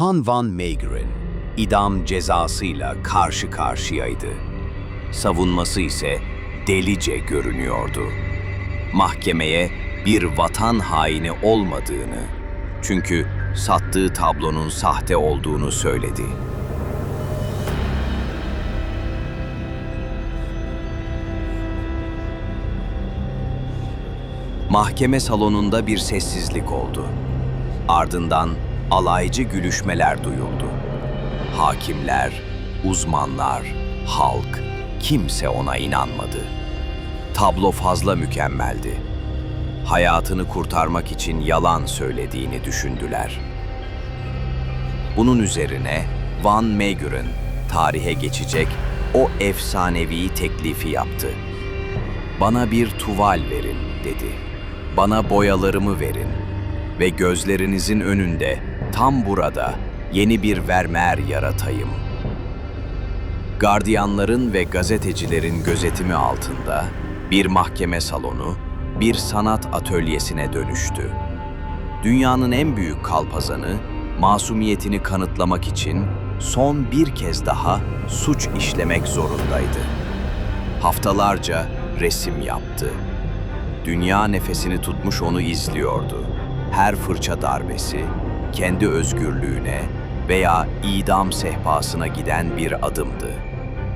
Han Van Meegeren idam cezasıyla karşı karşıyaydı. Savunması ise delice görünüyordu. Mahkemeye bir vatan haini olmadığını, çünkü sattığı tablonun sahte olduğunu söyledi. Mahkeme salonunda bir sessizlik oldu. Ardından alaycı gülüşmeler duyuldu. Hakimler, uzmanlar, halk, kimse ona inanmadı. Tablo fazla mükemmeldi. Hayatını kurtarmak için yalan söylediğini düşündüler. Bunun üzerine Van Meegeren tarihe geçecek o efsanevi teklifi yaptı. Bana bir tuval verin dedi. Bana boyalarımı verin ve gözlerinizin önünde tam burada yeni bir vermeer yaratayım. Gardiyanların ve gazetecilerin gözetimi altında bir mahkeme salonu bir sanat atölyesine dönüştü. Dünyanın en büyük kalpazanı masumiyetini kanıtlamak için son bir kez daha suç işlemek zorundaydı. Haftalarca resim yaptı. Dünya nefesini tutmuş onu izliyordu. Her fırça darbesi kendi özgürlüğüne veya idam sehpasına giden bir adımdı.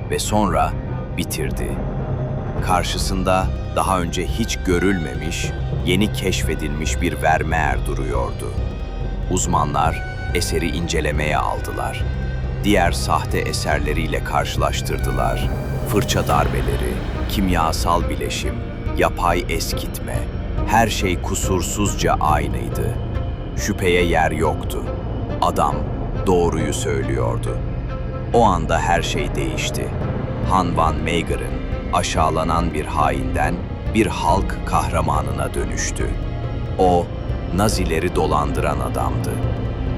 Ve sonra bitirdi. Karşısında daha önce hiç görülmemiş, yeni keşfedilmiş bir vermeer duruyordu. Uzmanlar eseri incelemeye aldılar. Diğer sahte eserleriyle karşılaştırdılar. Fırça darbeleri, kimyasal bileşim, yapay eskitme, her şey kusursuzca aynıydı. Şüpheye yer yoktu. Adam doğruyu söylüyordu. O anda her şey değişti. Han Van Meegeren aşağılanan bir hainden bir halk kahramanına dönüştü. O, Nazileri dolandıran adamdı.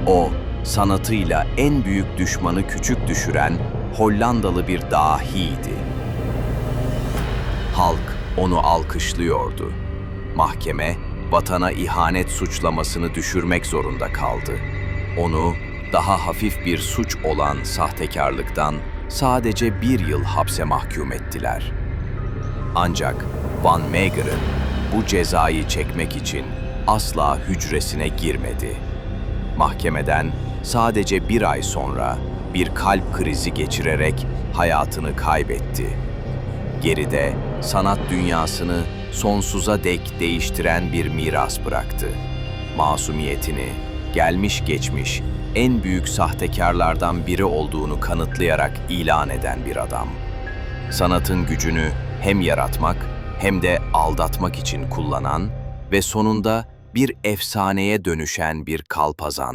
O, sanatıyla en büyük düşmanı küçük düşüren Hollandalı bir dahiydi. Halk onu alkışlıyordu. Mahkeme, vatana ihanet suçlamasını düşürmek zorunda kaldı. Onu daha hafif bir suç olan sahtekarlıktan sadece bir yıl hapse mahkum ettiler. Ancak Van Meegeren bu cezayı çekmek için asla hücresine girmedi. Mahkemeden sadece bir ay sonra bir kalp krizi geçirerek hayatını kaybetti. Geride sanat dünyasını sonsuza dek değiştiren bir miras bıraktı. Masumiyetini, gelmiş geçmiş en büyük sahtekarlardan biri olduğunu kanıtlayarak ilan eden bir adam. Sanatın gücünü hem yaratmak hem de aldatmak için kullanan ve sonunda bir efsaneye dönüşen bir kalpazan.